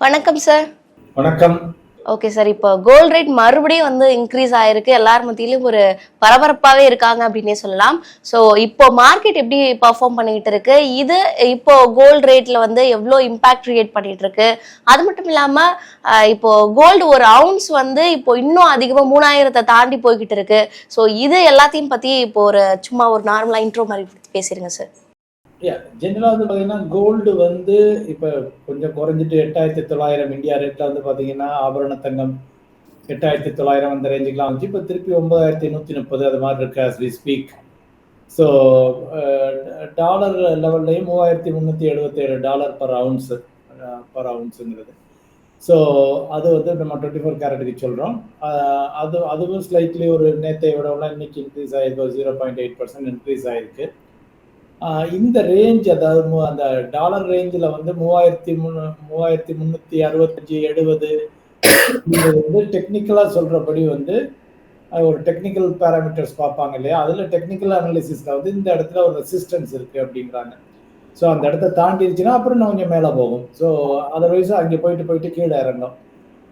வணக்கம் சார் வணக்கம். Okay sir இப்போ கோல்ட் ரேட் மறுபடியும் வந்து இன்க்ரீஸ் ஆயிருக்கு. எல்லார் மத்தியிலும் ஒரு பரபரப்பாவே இருக்காங்க அப்படின்னே சொல்லலாம். ஸோ இப்போ மார்க்கெட் எப்படி பர்ஃபார்ம் பண்ணிக்கிட்டு இருக்கு? இது இப்போ கோல்ட் ரேட்ல வந்து எவ்வளோ இம்பாக்ட் கிரியேட் பண்ணிட்டு இருக்கு? அது மட்டும் இல்லாம இப்போ கோல்டு ஒரு அவுன்ஸ் வந்து இப்போ இன்னும் அதிகமா மூணாயிரத்தை தாண்டி போய்கிட்டு இருக்கு. ஸோ இது எல்லாத்தையும் பத்தி இப்போ ஒரு சும்மா ஒரு நார்மலா இன்ட்ரோ மாதிரி பேசிருங்க சார் ஜென்ரலாக வந்து பார்த்தீங்கன்னா கோல்டு வந்து இப்போ கொஞ்சம் குறைஞ்சிட்டு எட்டாயிரத்தி தொள்ளாயிரம் இந்தியா ரேட்டில் வந்து பார்த்தீங்கன்னா ஆபரண தங்கம் எட்டாயிரத்தி தொள்ளாயிரம் அந்த ரேஞ்சுக்கெலாம் வந்துச்சு. இப்போ திருப்பி ஒன்பதாயிரத்தி நூற்றி முப்பது அது மாதிரி இருக்கு as we speak so dollar லெவல்லையும் மூவாயிரத்தி முந்நூற்றி எழுபத்தேழு டாலர் பர் அவுன்ஸு பர் அவுன்ஸுங்கிறது ஸோ அது வந்து நம்ம டுவெண்ட்டி ஃபோர் கேரட்டுக்கு சொல்கிறோம் அது அதுவும் ஸ்லைட்லி ஒரு நேற்றை விடலாம் இன்னைக்கு இன்க்ரீஸ் ஆகிருக்கு zero point eight percent increase ஆகிருக்கு இந்த ரேஞ்ச் அதாவது அந்த டாலர் ரேஞ்சில் வந்து மூவாயிரத்தி முன்னு மூவாயிரத்தி முந்நூற்றி அறுபத்தஞ்சி எழுபது இது வந்து டெக்னிக்கலாக சொல்கிறபடி வந்து ஒரு டெக்னிக்கல் பேராமீட்டர்ஸ் பார்ப்பாங்க இல்லையா? அதில் டெக்னிக்கல் அனாலிசிஸில் வந்து இந்த இடத்துல ஒரு ரெசிஸ்டன்ஸ் இருக்குது அப்படிங்கிறாங்க ஸோ அந்த இடத்த தாண்டிடுச்சுன்னா அப்புறம் இன்னும் கொஞ்சம் மேலே போகும். ஸோ அதர்வைஸ் அங்கே போயிட்டு போயிட்டு கீழே இறங்கும்.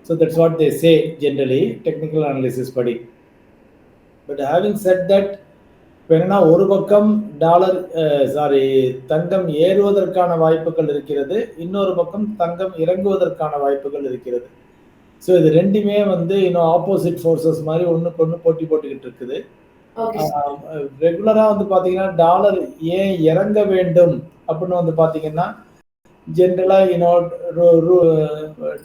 So that's what they say generally technical analysis படி. பட் ஹேவிங் செட் தட் என்னன்னா ஒரு பக்கம் டாலர் சாரி தங்கம் ஏறுவதற்கான வாய்ப்புகள் இருக்கிறது. இன்னொரு பக்கம் தங்கம் இறங்குவதற்கான வாய்ப்புகள் இருக்கிறது. ஸோ இது ரெண்டுமே வந்து இன்னும் ஆப்போசிட் ஃபோர்ஸஸ் மாதிரி ஒன்றுக்கு ஒன்று போட்டி போட்டுக்கிட்டு இருக்குது. ரெகுலராக வந்து பார்த்தீங்கன்னா டாலர் ஏன் இறங்க வேண்டும் அப்படின்னு வந்து பார்த்தீங்கன்னா ஜென்ரலாக இன்னும்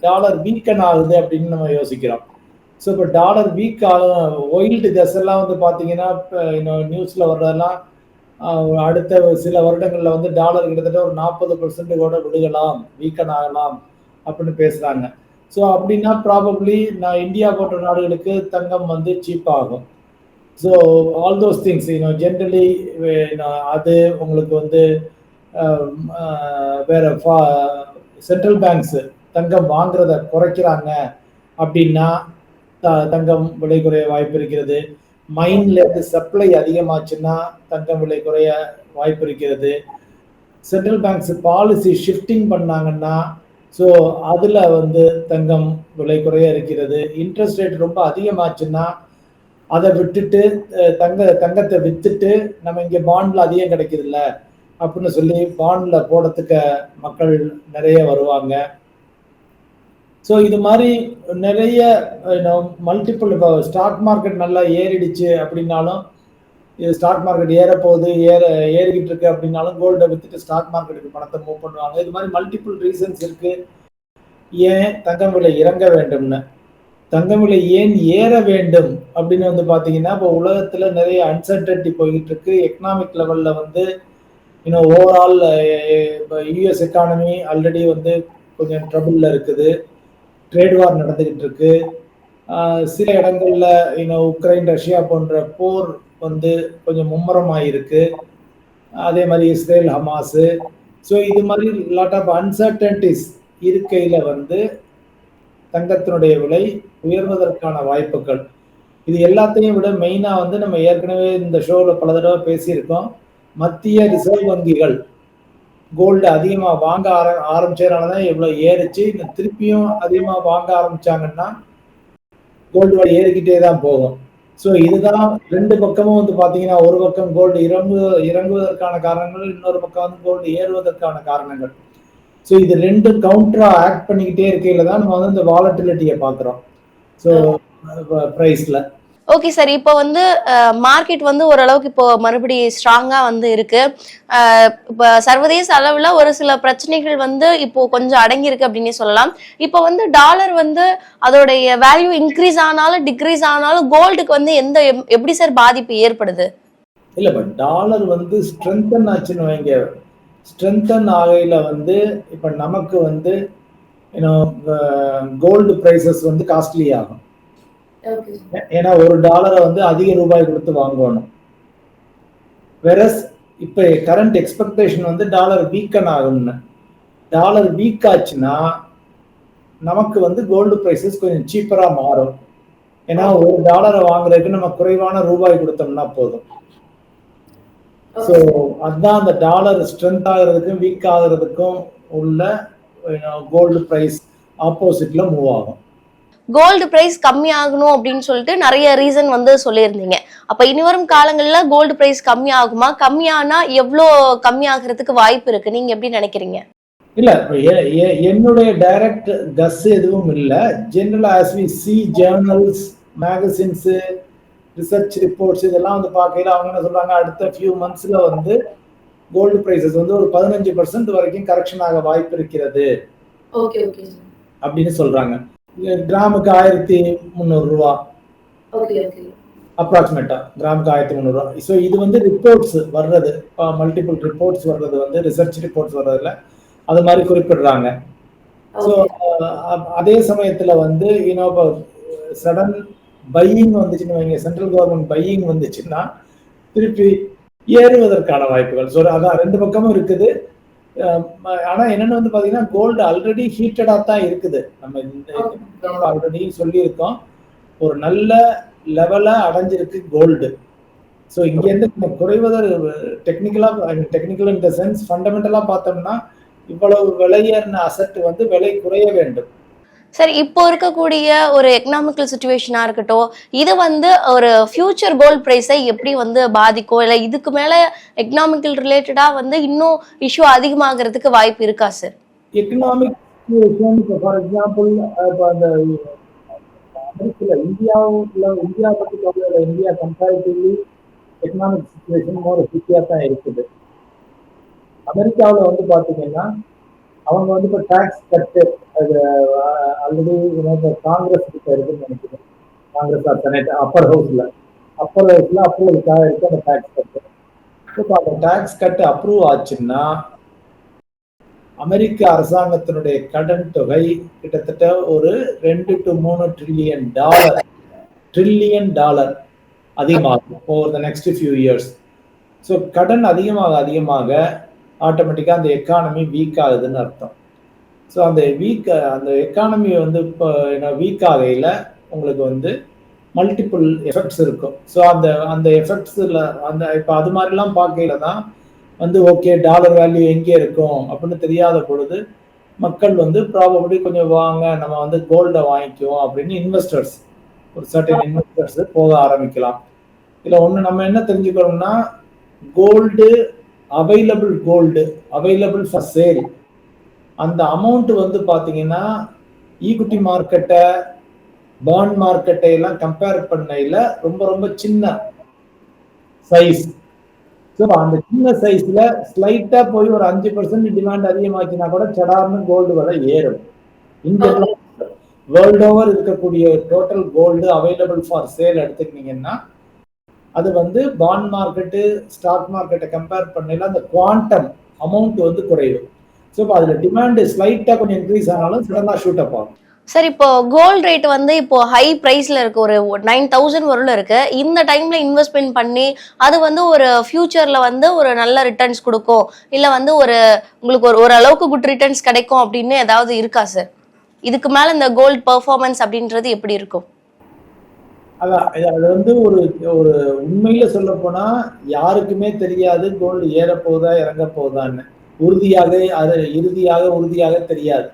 டாலர் வீக்கன் ஆகுது அப்படின்னு நம்ம யோசிக்கிறோம். ஸோ இப்போ டாலர் வீக் ஆகும். ஒயில்டு கஸ் எல்லாம் வந்து பார்த்தீங்கன்னா இப்போ இன்னும் நியூஸில் வர்றதெல்லாம் அடுத்த சில வருடங்களில் வந்து டாலர் கிட்டத்தட்ட ஒரு நாற்பது பர்சன்ட் கூட விழுகலாம். வீக்கன் ஆகலாம் அப்படின்னு பேசுகிறாங்க ஸோ அப்படின்னா ப்ராபப்ளி நான் இந்தியா போன்ற நாடுகளுக்கு தங்கம் வந்து சீப் ஆகும். ஸோ ஆல் தோஸ் திங்ஸ் இன்னும் ஜென்ரலி அது உங்களுக்கு வந்து வேற ஃபா வேற சென்ட்ரல் பேங்க்ஸு தங்கம் வாங்குறத குறைக்கிறாங்க அப்படின்னா தங்கம் விலை குறைய வாய்ப்பு இருக்கிறது. மைன்ல இருந்து சப்ளை அதிகமாச்சுன்னா தங்கம் விலை குறைய வாய்ப்பு இருக்கிறது. சென்ட்ரல் பேங்க்ஸ் பாலிசி ஷிஃப்டிங் பண்ணாங்கன்னா ஸோ அதில் வந்து தங்கம் விலை குறைய இருக்கிறது. இன்ட்ரெஸ்ட் ரேட் ரொம்ப அதிகமாச்சுன்னா அதை விட்டுட்டு தங்க தங்கத்தை வித்துட்டு நம்ம இங்கே பாண்டில் அதிகம் கிடைக்குதுல்ல அப்படின்னு சொல்லி பாண்டில் போடுறதுக்கு மக்கள் நிறைய வருவாங்க. ஸோ இது மாதிரி நிறைய மல்டிபிள் இப்போ ஸ்டாக் மார்க்கெட் நல்லா ஏறிடுச்சு அப்படின்னாலும் இது ஸ்டாக் மார்க்கெட் ஏற போகுது ஏற ஏறிக்கிட்டு இருக்கு அப்படின்னாலும் கோல்டை வித்துட்டு ஸ்டாக் மார்க்கெட்டுக்கு பணத்தை மூவ் பண்ணுவாங்க. இது மாதிரி மல்டிபிள் ரீசன்ஸ் இருக்கு. ஏன் தங்கம் விலை இறங்க வேண்டும்னு? தங்கம் விலை ஏன் ஏற வேண்டும் அப்படின்னு வந்து பார்த்தீங்கன்னா இப்போ உலகத்தில் நிறைய அன்சர்டன்டி போய்கிட்டு இருக்கு. எக்கனாமிக் லெவலில் வந்து இன்னும் ஓவரால் இப்போ யூஎஸ் எக்கானமி ஆல்ரெடி வந்து கொஞ்சம் ட்ரபிளில் இருக்குது. ட்ரேட் வார் நடந்துகிட்டு இருக்கு சில இடங்கள்ல இன்னும் உக்ரைன் ரஷ்யா போன்ற போர் வந்து கொஞ்சம் மும்முரமாயிருக்கு. அதே மாதிரி இஸ்ரேல் ஹமாஸு ஸோ இது மாதிரி லாட் ஆஃப் அன்சர்டன்டிஸ் இருக்கையில் வந்து தங்கத்தினுடைய விலை உயர்வதற்கான வாய்ப்புகள். இது எல்லாத்தையும் விட மெயினாக வந்து நம்ம ஏற்கனவே இந்த ஷோவில் பல தடவை பேசியிருக்கோம். மத்திய ரிசர்வ் வங்கிகள். கோல்டு அதிகமாக வாங்க ஆர ஆரம்பிச்சதுனால தான் இவ்வளோ ஏறிச்சு. இன்னும் திருப்பியும் அதிகமாக வாங்க ஆரம்பிச்சாங்கன்னா கோல்டு விலை ஏறிக்கிட்டே தான் போகும். ஸோ இதுதான் ரெண்டு பக்கமும் வந்து பார்த்தீங்கன்னா ஒரு பக்கம் கோல்டு இறங்கு இறங்குவதற்கான காரணங்கள் இன்னொரு பக்கம் வந்து கோல்டு ஏறுவதற்கான காரணங்கள். ஸோ இது ரெண்டும் கவுண்டரா ஆக்ட் பண்ணிக்கிட்டே இருக்கையில தான் நம்ம வந்து இந்த வாலட்டிலிட்டியை பார்க்குறோம் ஸோ ப்ரைஸில் ஓகே சார் இப்போ வந்து மார்க்கெட் வந்து ஓரளவுக்கு இப்போ மறுபடி ஸ்ட்ராங்கா வந்து இருக்கு. இப்போ சர்வதேச அளவுல ஒரு சில பிரச்சனைகள் வந்து இப்போ கொஞ்சம் அடங்கியிருக்கு அப்படின்னு அப்படின்னே சொல்லலாம். இப்போ வந்து டாலர் வந்து அதோடைய வேல்யூ இன்க்ரீஸ் ஆனாலும் டிக்ரீஸ் ஆனாலும் கோல்டுக்கு வந்து எந்த எப்படி சார் பாதிப்பு ஏற்படுது? இல்லை பட் டாலர் வந்து ஸ்ட்ரென்தன் ஆச்சுன்னு வைங்க. ஸ்ட்ரென்தன் ஆகையில் வந்து இப்போ நமக்கு வந்து கோல்டு ப்ரைஸஸ் வந்து காஸ்ட்லி ஆகும். ஏன்னா ஒரு டாலரை வந்து அதிக ரூபாய் கொடுத்து வாங்கணும். வெரஸ் இப்ப கரண்ட் எக்ஸ்பெக்டேஷன் வந்து டாலர் வீக்கன் ஆகும்னு. டாலர் வீக் ஆச்சுன்னா நமக்கு வந்து கோல்டு பிரைசஸ் கொஞ்சம் சீப்பரா மாறும். ஏன்னா ஒரு டாலரை வாங்குறதுக்கு நம்ம குறைவான ரூபாய் கொடுத்தோம்னா போதும். ஸோ அதுதான் அந்த டாலர் ஸ்ட்ரென்த் ஆகிறதுக்கும் வீக் ஆகிறதுக்கும் உள்ள கோல்டு ப்ரைஸ் ஆப்போசிட்ல மூவ் ஆகும். கோல்டு பிரைஸ் கம்மி ஆகணும் அப்படின்னு சொல்லிட்டு நிறைய ரீசன் வந்து சொல்லியிருந்தீங்க. அப்ப இனி வரும் காலங்கள்ல கோல்டு பிரைஸ் கம்மி ஆகுமா கம்மியானா எவ்வளோ கம்மி ஆகிறதுக்கு வாய்ப்பு இருக்கு? நீங்க எப்படி நினைக்கிறீங்க? இல்ல என்னுடைய டைரக்ட் கஸ் எதுவும் இல்ல. General as we see journals magazines research reports இதெல்லாம் வந்து பார்க்கையில அவங்க என்ன சொல்றாங்க? அடுத்த ஃபியூ மந்த்ஸ்ல வந்து கோல்டு பிரைசஸ் வந்து ஒரு பதினஞ்சு பர்சன்ட் வரைக்கும் கரெக்ஷன் ஆக வாய்ப்பு இருக்கிறது. ஓகே ஓகே அப்படின்னு சொல்றாங்க. கிராமுக்கு ஆயிரத்தி முந்நூறு ரூபா. ஓகே ஓகே அப்ராக்சிமேட்டா கிராமுக்கு ஆயிரத்தி முந்நூறுரூவா ஸோ இது வந்து ரிப்போர்ட்ஸ் வர்றது மல்டிபிள் ரிப்போர்ட்ஸ் வர்றது வந்து ரிசர்ச் ரிப்போர்ட்ஸ் வர்றதுல அது மாதிரி குறிப்பிடுறாங்க. ஸோ அதே சமயத்துல வந்து யூனோ இப்போ சடன் பையிங் வந்துச்சுன்னு வைங்க சென்ட்ரல் கவர்மெண்ட் பையிங் வந்துச்சுன்னா திருப்பி ஏறுவதற்கான வாய்ப்புகள். ஸோ அதான் ரெண்டு பக்கமும் இருக்குது. ஆனா என்னன்னு வந்து பாத்தீங்கன்னா கோல்டு ஆல்ரெடி ஹீட்டடா தான் இருக்குது. நம்ம இந்த ஆல்ரெடி சொல்லியிருக்கோம். ஒரு நல்ல லெவலை அடைஞ்சிருக்கு கோல்டு ஸோ இங்க இருந்து நம்ம குறைவதர் டெக்னிக்கலா டெக்னிக்கல் இந்த சென்ஸ் ஃபண்டமெண்டலா பார்த்தோம்னா இவ்வளவு விலையேறின அசட் வந்து விலை குறைய வேண்டும். சரி இப்போ இருக்கக்கூடிய ஒரு எக்கனாமிக்கல் சுச்சுவேஷனா இருக்கட்டும் இது வந்து ஒரு ஃபியூச்சர் கோல்ட் ப்ரைஸை எப்படி வந்து பாதிக்கும்? இல்லை இதுக்கு மேல எக்கனாமிக்கல் ரிலேட்டடா வந்து இன்னும் இஷ்யூ அதிகமாகிறதுக்கு வாய்ப்பு இருக்கா சார் எக்கனாமிக் ஃபார் எக்ஸாம்பிள் இப்போ அந்த அமெரிக்கில் இந்தியாவில் இந்தியா பற்றி கவலை இந்தியா கம்பேரிட்டிவ்லி எக்கனாமிக் சுச்சுவேஷன் ஒரு சித்தியாக தான் இருக்குது. அமெரிக்காவில் வந்து பார்த்தீங்கன்னா அவங்க வந்து இப்போ டேக்ஸ் கட்டு அது ஆல்ரெடி காங்கிரஸ் கிட்ட இருக்குன்னு நினைக்கிறேன். காங்கிரஸ் செனட் அப்பர் ஹவுஸில் அப்பர் ஹவுஸில் அப்ரூவலுக்காக இருக்கு அந்த டேக்ஸ் கட்டு இப்போ அந்த டேக்ஸ் கட்டு அப்ரூவ் ஆச்சுன்னா அமெரிக்க அரசாங்கத்தினுடைய கடன் தொகை கிட்டத்தட்ட ஒரு ரெண்டு டு மூணு ட்ரில்லியன் டாலர் ட்ரில்லியன் டாலர் அதிகமாகும் over the next few years so கடன் அதிகமாக அதிகமாக ஆட்டோமேட்டிக்காக அந்த எக்கானமி வீக் ஆகுதுன்னு அர்த்தம். ஸோ அந்த வீக் அந்த எக்கானமி வந்து இப்போ என்ன வீக் ஆகையில் உங்களுக்கு வந்து மல்டிபிள் எஃபெக்ட்ஸ் இருக்கும். ஸோ அந்த அந்த எஃபெக்ட்ஸில் அந்த இப்போ அது மாதிரிலாம் பார்க்கையில தான் வந்து ஓகே டாலர் வேல்யூ எங்கே இருக்கும் அப்படின்னு தெரியாத பொழுது மக்கள் வந்து ப்ராபபிளி கொஞ்சம் வாங்க நம்ம வந்து கோல்டை வாங்கிக்குவோம் அப்படின்னு இன்வெஸ்டர்ஸ் ஒரு சர்டன் இன்வெஸ்டர்ஸ் போக ஆரம்பிக்கலாம். இதில் ஒன்று நம்ம என்ன தெரிஞ்சுக்கணும்னா gold available gold available for sale அந்த அமௌண்ட் வந்து பார்த்தீங்கன்னா ஈக்குட்டி மார்க்கெட்டை பாண்ட் மார்க்கெட்டை எல்லாம் கம்பேர் பண்ணையில் ரொம்ப ரொம்ப சின்ன சைஸ் ஸோ அந்த சின்ன சைஸ்ல ஸ்லைட்டா போய் ஒரு அஞ்சு பர்சன்ட் டிமாண்ட் அதிகமாச்சுன்னா கூட சடார்னு கோல்டு விலை ஏறும். இந்த வேர்ல்ட் ஓவர் இருக்கக்கூடிய total gold available for sale எடுத்துக்கிட்டீங்கன்னா அது வந்து பாண்ட் மார்க்கெட்டு ஸ்டாக் மார்க்கெட்டை கம்பேர் பண்ணல அந்த குவாண்டம் அமௌண்ட் வந்து குறைவு ஸோ இப்போ அதில் டிமாண்டு ஸ்லைட்டாக கொஞ்சம் இன்க்ரீஸ் ஆனாலும் சடனாக ஷூட் அப் ஆகும். சார் இப்போ கோல்ட் ரேட் வந்து இப்போ ஹை ப்ரைஸ்ல இருக்கு ஒரு நைன் தௌசண்ட் வரல இருக்கு. இந்த டைம்ல இன்வெஸ்ட்மெண்ட் பண்ணி அது வந்து ஒரு ஃபியூச்சர்ல வந்து ஒரு நல்ல ரிட்டர்ன்ஸ் கொடுக்கும். இல்ல வந்து ஒரு உங்களுக்கு ஒரு ஓரளவுக்கு குட் ரிட்டர்ன்ஸ் கிடைக்கும் அப்படின்னு ஏதாவது இருக்கா சார் இதுக்கு மேல இந்த கோல்ட் பெர்ஃபார்மன்ஸ் அப்படின்றது எப்படி இருக்கும்? அதான் அது வந்து ஒரு ஒரு உண்மையில சொல்ல போனா யாருக்குமே தெரியாது கோல்டு ஏற போதா இறங்க போதான்னு உறுதியாக அது இறுதியாக உறுதியாக தெரியாது.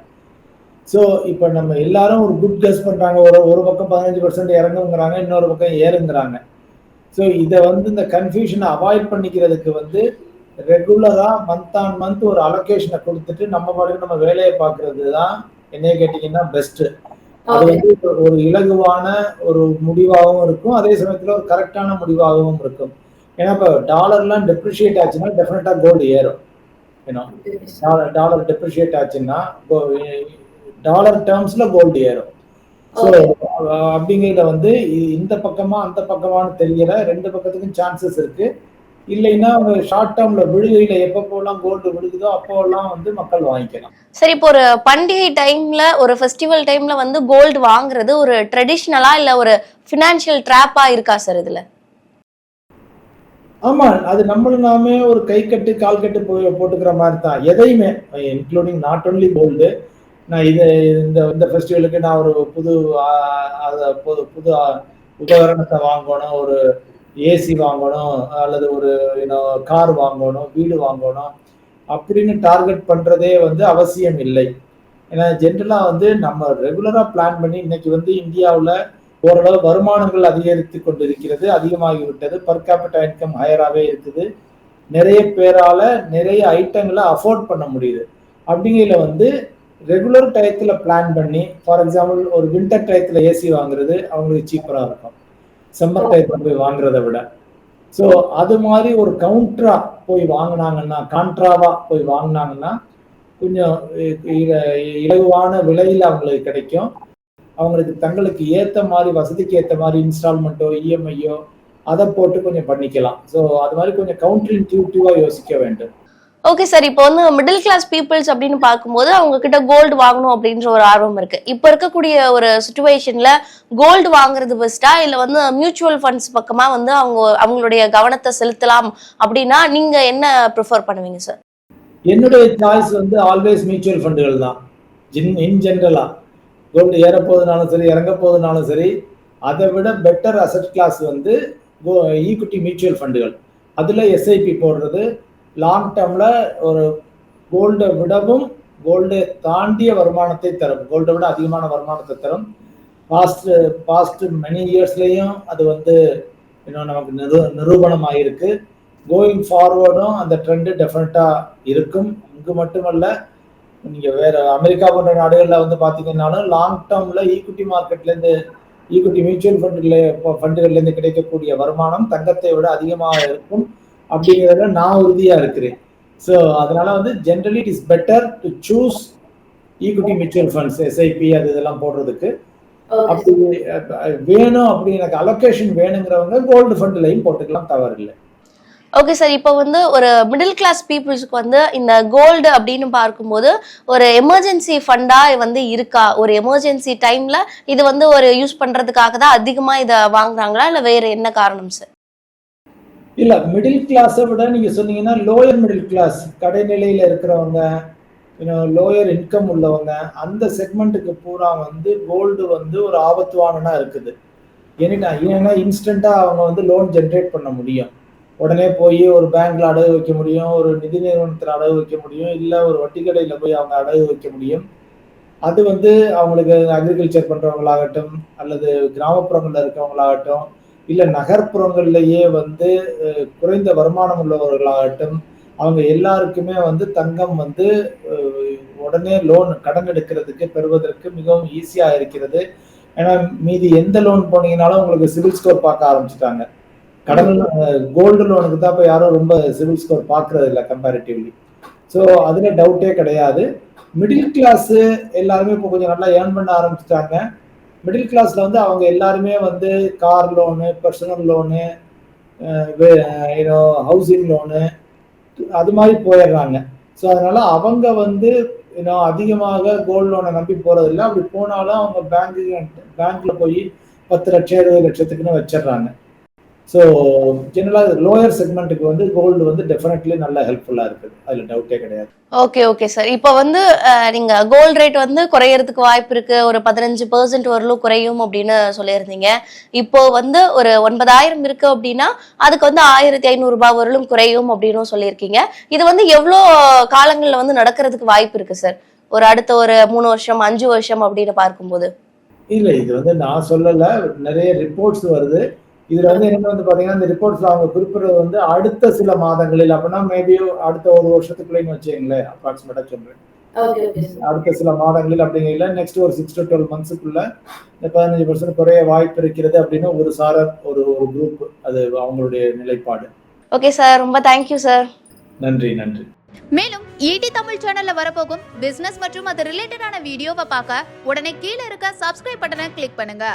ஸோ இப்போ நம்ம எல்லாரும் ஒரு குட் கெஸ் பண்றாங்க. ஒரு ஒரு பக்கம் பதினஞ்சு பர்சன்ட் இறங்குங்கிறாங்க இன்னொரு பக்கம் ஏறுங்கிறாங்க. ஸோ இதை வந்து இந்த கன்ஃபியூஷனை அவாய்ட் பண்ணிக்கிறதுக்கு வந்து ரெகுலராக மந்த் ஆன் மந்த் ஒரு அலோகேஷனை கொடுத்துட்டு நம்ம பாட்டுக்கு நம்ம வேலையை பார்க்கறது தான் என்னைய கேட்டிங்கன்னா பெஸ்ட்டு அது வந்து ஒரு- இலகுவான ஒரு முடிவாகவும் இருக்கும். அதே சமயத்துல ஒரு கரெக்டான முடிவாகவும் இருக்கும். ஏன்னா இப்போ டாலர்லாம் டெப்ரிஷியேட் ஆச்சுன்னா டெஃபினட்டா கோல்டு ஏறும். ஏன்னா டாலர் டெப்ரிஷியேட் ஆச்சுன்னா டாலர் டேர்ம்ஸ்ல கோல்டு ஏறும். ஸோ அப்படிங்கிறத வந்து இந்த பக்கமா அந்த பக்கமான்னு தெரியல. ரெண்டு பக்கத்துக்கும் சான்சஸ் இருக்கு. இல்லைன்னா அவங்க ஷார்ட் டேர்ம்ல விழுகையில எப்பப்போலாம் கோல்டு விழுகுதோ அப்போல்லாம் வந்து மக்கள் வாங்கிக்கலாம். சரி இப்போ ஒரு பண்டிகை டைம்ல ஒரு ஃபெஸ்டிவல் டைம்ல வந்து கோல்டு வாங்குறது ஒரு ட்ரெடிஷ்னலா இல்ல ஒரு ஃபினான்ஷியல் ட்ராப்பா இருக்கா சார் இதுல? ஆமா அது நம்மளும் நாமே ஒரு கை கட்டு கால் கட்டு போய் போட்டுக்கிற மாதிரி தான் எதையுமே இன்க்ளூடிங் நாட் ஒன்லி கோல்டு நான் இது இந்த இந்த ஃபெஸ்டிவலுக்கு நான் ஒரு புது புது புது உபகரணத்தை வாங்கணும் ஒரு ஏசி வாங்கணும் அல்லது ஒரு கார் வாங்கணும் வீடு வாங்கணும் அப்படின்னு டார்கெட் பண்ணுறதே வந்து அவசியம் இல்லை. ஏன்னா ஜென்ரலாக வந்து நம்ம ரெகுலராக பிளான் பண்ணி இன்னைக்கு வந்து இந்தியாவில் ஓரளவு வருமானங்கள் அதிகரித்து கொண்டிருக்கிறது அதிகமாகிவிட்டது. பர் கேபிட்டா இன்கம் ஹையராகவே இருக்குது. நிறைய பேரால நிறைய ஐட்டங்களை அஃபோர்ட் பண்ண முடியுது. அப்படிங்கையில வந்து ரெகுலர் டயத்தில் பிளான் பண்ணி ஃபார் எக்ஸாம்பிள் ஒரு வின்டர் டயத்தில் ஏசி வாங்குறது அவங்களுக்கு சீப்பராக இருக்கும். சம்மர் போய் வாங்குறத விட. ஸோ அது மாதிரி ஒரு கவுண்டரா போய் வாங்கினாங்கன்னா கான்ட்ராவா போய் வாங்கினாங்கன்னா கொஞ்சம் இலகுவான விலையில் அவங்களுக்கு கிடைக்கும். அவங்களுக்கு தங்களுக்கு ஏத்த மாதிரி வசதிக்கு ஏத்த மாதிரி இன்ஸ்டால்மெண்ட்டோ இஎம்ஐயோ அதை போட்டு கொஞ்சம் பண்ணிக்கலாம். ஸோ அது மாதிரி கொஞ்சம் கவுண்டர் இன்டியூட்டிவா யோசிக்க வேண்டும். ஓகே சார் இப்போ வந்து மிடில் கிளாஸ் பீப்புள்ஸ் அப்படின்னு பார்க்கும்போது அவங்க கிட்ட கோல்டு வாங்கணும் அப்படின்ற ஒரு ஆர்வம் இருக்கு. இப்போ இருக்கக்கூடிய ஒரு சுச்சுவேஷன்ல கோல்டு வாங்குறது பெஸ்டா இல்ல வந்து மியூச்சுவல் ஃபண்ட்ஸ் பக்கமா வந்து அவங்க அவங்களுடைய கவனத்தை செலுத்தலாம் அப்படின்னா நீங்க என்ன ப்ரிஃபர் பண்ணுவீங்க சார் என்னுடைய சாய்ஸ் வந்து ஆல்வேஸ் மியூச்சுவல் ஃபண்டுகள் தான். ஜின் இன் ஜென்ரலா கோல்டு ஏற போதுனாலும் சரி இறங்க போதுனாலும் சரி அதை விட பெட்டர் அசட் கிளாஸ் வந்து ஈக்விட்டி மியூச்சுவல் ஃபண்டுகள் அதில் எஸ்ஐபி போடுறது லாங் டேர்ம்ல ஒரு கோல்டை விடவும் கோல்டை தாண்டிய வருமானத்தை தரும். கோல்டை விட அதிகமான வருமானத்தை தரும். பாஸ்ட் பாஸ்ட் மெனி இயர்ஸ்லேயும் அது வந்து இன்னும் நமக்கு நிரு நிரூபணம் ஆகிருக்கு கோயிங் ஃபார்வர்டும் அந்த ட்ரெண்டு டெஃபினட்டாக இருக்கும். இங்கு மட்டுமல்ல நீங்கள் வேற அமெரிக்கா போன்ற நாடுகளில் வந்து பார்த்தீங்கன்னாலும் லாங் டேர்மில் ஈக்விட்டி மார்க்கெட்லேருந்து ஈக்விட்டி மியூச்சுவல் ஃபண்டுல ஃபண்டுகள்லேருந்து கிடைக்கக்கூடிய வருமானம் தங்கத்தை விட அதிகமாக இருக்கும். அப்படிங்கிறதுல நான் உறுதியாக இருக்கிறேன். ஸோ அதனால வந்து generally it is better to choose equity mutual funds SIP அது இதெல்லாம் போடுறதுக்கு. அப்படி வேணும் அப்படி எனக்கு அலோகேஷன் வேணுங்கிறவங்க கோல்டு ஃபண்ட்லையும் போட்டுக்கலாம் தவறில்லை. ஓகே சார் இப்போ வந்து ஒரு மிடில் கிளாஸ் பீப்புள்ஸ்க்கு வந்து இந்த கோல்டு அப்படின்னு பார்க்கும்போது ஒரு எமர்ஜென்சி ஃபண்டா வந்து இருக்கா? ஒரு எமர்ஜென்சி டைம்ல இது வந்து ஒரு யூஸ் பண்றதுக்காக தான் அதிகமா இதை வாங்குறாங்களா? இல்ல வேற என்ன காரணம் சார் இல்ல மிடில் கிளாஸை விட நீங்க சொன்னீங்கன்னா லோயர் மிடில் கிளாஸ் கடைநிலையில இருக்கிறவங்க லோயர் இன்கம் உள்ளவங்க அந்த செக்மெண்ட்டுக்கு பூரா வந்து கோல்டு வந்து ஒரு ஆபத்துவானனா இருக்குது. ஏன்னா ஏன்னா இன்ஸ்டண்டா அவங்க வந்து லோன் ஜென்ரேட் பண்ண முடியும். உடனே போய் ஒரு பேங்க்ல அடகு வைக்க முடியும் ஒரு நிதி நிறுவனத்தில் அடகு வைக்க முடியும் இல்ல ஒரு வட்டி கடையில போய் அவங்க அடகு வைக்க முடியும். அது வந்து அவங்களுக்கு அக்ரிகல்ச்சர் பண்றவங்களாகட்டும் அல்லது கிராமப்புறங்கள்ல இருக்கவங்களாகட்டும் இல்லை நகர்ப்புறங்கள்லேயே வந்து குறைந்த வருமானம் உள்ளவர்களாகட்டும் அவங்க எல்லாருக்குமே வந்து தங்கம் வந்து உடனே லோன் கடன் எடுக்கிறதுக்கு பெறுவதற்கு மிகவும் ஈஸியாக இருக்கிறது. ஏன்னா மீதி எந்த லோன் போனீங்கனாலும் உங்களுக்கு சிவில் ஸ்கோர் பார்க்க ஆரம்பிச்சுட்டாங்க. கடன் கோல்டு லோனுக்கு தான் இப்போ யாரும் ரொம்ப சிவில் ஸ்கோர் பார்க்கறது இல்லை கம்பேரிட்டிவ்லி ஸோ அதில் டவுட்டே கிடையாது. மிடில் கிளாஸு எல்லாருமே இப்போ கொஞ்சம் நல்லா ஏர்ன் பண்ண ஆரம்பிச்சிட்டாங்க. மிடில் கிளாஸ்ல வந்து அவங்க எல்லாருமே வந்து car loan personal loan housing loan அது மாதிரி போயிடுறாங்க. ஸோ அதனால அவங்க வந்து இன்னும் அதிகமாக கோல்டு லோனை நம்பி போகிறதில்ல அப்படி போனாலும் அவங்க பேங்க்கு பேங்க்ல போய் பத்து லட்சம் இருபது லட்சத்துக்குன்னு வச்சிடுறாங்க. ஸோ ஜெனரலாக லோயர் செக்மெண்ட்டுக்கு வந்து கோல்டு வந்து டெஃபினெட்லி நல்லா ஹெல்ப்ஃபுல்லாக இருக்குது. அதில் டவுட்டே கிடையாது. ஓகே ஓகே சார் இப்போ வந்து அஹ், நீங்க கோல்ட் ரேட் வந்து குறையறதுக்கு வாய்ப்பு இருக்கு. ஒரு பதினஞ்சு பெர்சென்ட் வரலும் குறையும் அப்படின்னு சொல்லியிருந்தீங்க. இப்போ வந்து ஒரு ஒன்பதாயிரம் இருக்கு அப்படின்னா அதுக்கு வந்து ஆயிரத்தி ஐநூறு ரூபாய் வரலும் குறையும் அப்படின்னு சொல்லியிருக்கீங்க. இது வந்து எவ்வளோ காலங்கள்ல வந்து நடக்கிறதுக்கு வாய்ப்பு இருக்கு சார் ஒரு அடுத்த ஒரு மூணு வருஷம் அஞ்சு வருஷம் அப்படின்னு பார்க்கும்போது. இல்லை இது வந்து நான் சொல்லலை. நிறைய ரிப்போர்ட்ஸ் வருது. இதுல வந்து என்ன வந்து பாத்தீங்கன்னா இந்த ரிப்போர்ட்ஸ்ல அவங்க குறிப்பிடுறது வந்து அடுத்த சில மாதங்களில் அப்படின்னா மேபி அடுத்த ஒரு வருஷத்துக்குள்ளேன்னு வச்சுங்களேன் அப்ராக்சிமேட்டா சொல்றேன். ஓகே ஓகே சார் அடுத்த சில மாதங்களில் அப்படிங்கல நெக்ஸ்ட் ஒரு சிக்ஸ் டு டுவெல் மந்த்ஸுக்குள்ள இந்த பதினஞ்சு பர்சன்ட் குறைய வாய்ப்பு இருக்கிறது அப்படின்னு ஒரு சாரர் ஒரு ஒரு குரூப் அது அவங்களுடைய நிலைப்பாடு. ஓகே சார் ரொம்ப தேங்க்யூ சார் நன்றி நன்றி. மேலும் ஈடி தமிழ் சேனல்ல வரப்போகும் பிசினஸ் மற்றும் அது ரிலேட்டடான வீடியோவை பார்க்க உடனே கீழே இருக்க சப்ஸ்கிரைப் பட்டனை கிளிக் பண்ணுங்க.